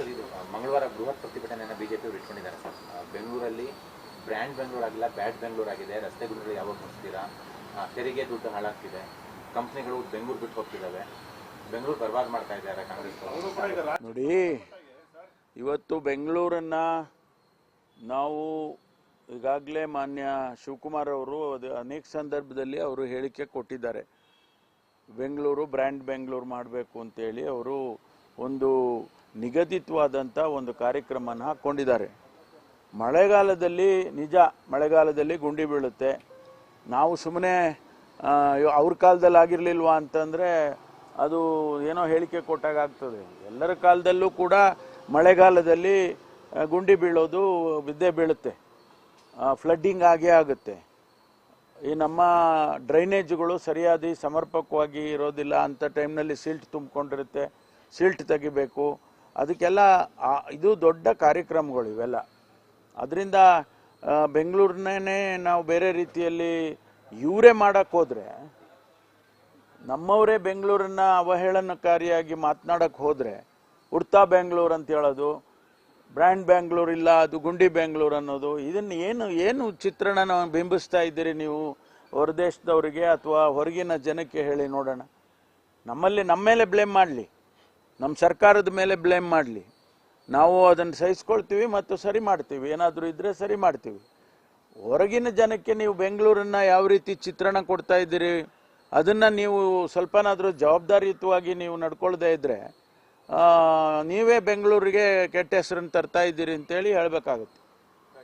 Sir ಇದು ಮಂಗಳವಾರ ಬೃಹತ್ ಪ್ರತಿಭಟನೆಯನ್ನು ಬಿಜೆಪಿ ಅವರು ಇಟ್ಕೊಂಡಿದ್ದಾರೆ ಸರ್. ಬೆಂಗಳೂರಲ್ಲಿ ಬ್ರ್ಯಾಂಡ್ ಬೆಂಗಳೂರು ಆಗಿಲ್ಲ ಬ್ಯಾಡ್ ಬೆಂಗಳೂರು ಆಗಿದೆ ರಸ್ತೆಗಳು ಯಾವಾಗ ಮುಗಿಸ್ತೀರಾ ತೆರಿಗೆ ದುಡ್ಡು ಹಾಳಾಗ್ತಿದೆ. ಕಂಪ್ನಿಗಳು ಬೆಂಗಳೂರು ಬಿಟ್ಟು ಹೋಗ್ತಿದ್ದಾವೆ ಬೆಂಗಳೂರು ಬರ್ಬಾದ್ ಮಾಡ್ತಾ ಇದ್ದಾರೆ ಕಾಂಗ್ರೆಸ್ ನೋಡಿ ಇವತ್ತು ಬೆಂಗಳೂರನ್ನು ನಾವು ಈಗಾಗಲೇ ಮಾನ್ಯ ಶಿವಕುಮಾರ್ ಅವರು ಅದು ಅನೇಕ ಸಂದರ್ಭದಲ್ಲಿ ಅವರು ಹೇಳಿಕೆ ಕೊಟ್ಟಿದ್ದಾರೆ. ಬೆಂಗಳೂರು ಬ್ರ್ಯಾಂಡ್ ಬೆಂಗಳೂರು ಮಾಡಬೇಕು ಅಂತೇಳಿ ಅವರು ಒಂದು ನಿಗದಿತವಾದಂಥ ಒಂದು ಕಾರ್ಯಕ್ರಮನ ಹಾಕ್ಕೊಂಡಿದ್ದಾರೆ ಮಳೆಗಾಲದಲ್ಲಿ ನಿಜ, ಮಳೆಗಾಲದಲ್ಲಿ ಗುಂಡಿ ಬೀಳುತ್ತೆ. ನಾವು ಸುಮ್ಮನೆ ಅವ್ರ ಕಾಲದಲ್ಲಿ ಆಗಿರಲಿಲ್ವಾ ಅಂತಂದರೆ ಅದು ಏನೋ ಹೇಳಿಕೆ ಕೊಟ್ಟಾಗ ಆಗ್ತದೆ. ಎಲ್ಲರ ಕಾಲದಲ್ಲೂ ಕೂಡ ಮಳೆಗಾಲದಲ್ಲಿ ಗುಂಡಿ ಬೀಳೋದು ಬಿದ್ದೆ ಬೀಳುತ್ತೆ. ಫ್ಲಡ್ಡಿಂಗ್ ಆಗೇ ಆಗುತ್ತೆ. ಈ ನಮ್ಮ ಡ್ರೈನೇಜ್ಗಳು ಸರಿಯಾದ ಸಮರ್ಪಕವಾಗಿ ಇರೋದಿಲ್ಲ ಅಂಥ ಟೈಮ್ನಲ್ಲಿ ಸಿಲ್ಟ್ ತುಂಬಿಕೊಂಡಿರುತ್ತೆ. ಸಿಲ್ಟ್ ತೆಗಿಬೇಕು. ಅದಕ್ಕೆಲ್ಲ ಇದು ದೊಡ್ಡ ಕಾರ್ಯಕ್ರಮಗಳು ಇವೆಲ್ಲ. ಅದರಿಂದ ಬೆಂಗಳೂರನ್ನೇ ನಾವು ಬೇರೆ ರೀತಿಯಲ್ಲಿ ಇವರೇ ಮಾಡಕ್ಕೆ ಹೋದರೆ, ನಮ್ಮವರೇ ಬೆಂಗಳೂರನ್ನ ಅವಹೇಳನಕಾರಿಯಾಗಿ ಮಾತನಾಡೋಕ್ಕೆ ಹೋದರೆ, ಉಡ್ತಾ ಬೆಂಗಳೂರು ಅಂತ ಹೇಳೋದು, ಬ್ರ್ಯಾಂಡ್ ಬೆಂಗಳೂರು ಇಲ್ಲ, ಅದು ಗುಂಡಿ ಬೆಂಗಳೂರು ಅನ್ನೋದು, ಇದನ್ನು ಏನು ಏನು ಚಿತ್ರಣನ ಬಿಂಬಿಸ್ತಾ ಇದ್ದೀರಿ ನೀವು? ಹೊರದೇಶದವರಿಗೆ ಅಥವಾ ಹೊರಗಿನ ಜನಕ್ಕೆ ಹೇಳಿ ನೋಡೋಣ. ನಮ್ಮಲ್ಲಿ, ನಮ್ಮ ಮೇಲೆ ಬ್ಲೇಮ್ ಮಾಡಲಿ. ನಮ್ಮ ಸರ್ಕಾರದ ಮೇಲೆ ಬ್ಲೇಮ್ ಮಾಡಲಿ. ನಾವು ಅದನ್ನು ಸಹಿಸ್ಕೊಳ್ತೀವಿ ಮತ್ತು ಸರಿ ಮಾಡ್ತೀವಿ. ಏನಾದರೂ ಇದ್ದರೆ ಸರಿ ಮಾಡ್ತೀವಿ. ಹೊರಗಿನ ಜನಕ್ಕೆ ನೀವು ಬೆಂಗಳೂರನ್ನ ಯಾವ ರೀತಿ ಚಿತ್ರಣ ಕೊಡ್ತಾ ಇದ್ದೀರಿ? ಅದನ್ನು ನೀವು ಸ್ವಲ್ಪನಾದರೂ ಜವಾಬ್ದಾರಿಯುತವಾಗಿ ನೀವು ನಡ್ಕೊಳ್ದೇ ಇದ್ದರೆ ನೀವೇ ಬೆಂಗಳೂರಿಗೆ ಕೆಟ್ಟ ಹೆಸರನ್ನು ತರ್ತಾ ಇದ್ದೀರಿ ಅಂತೇಳಿ ಹೇಳಬೇಕಾಗುತ್ತೆ.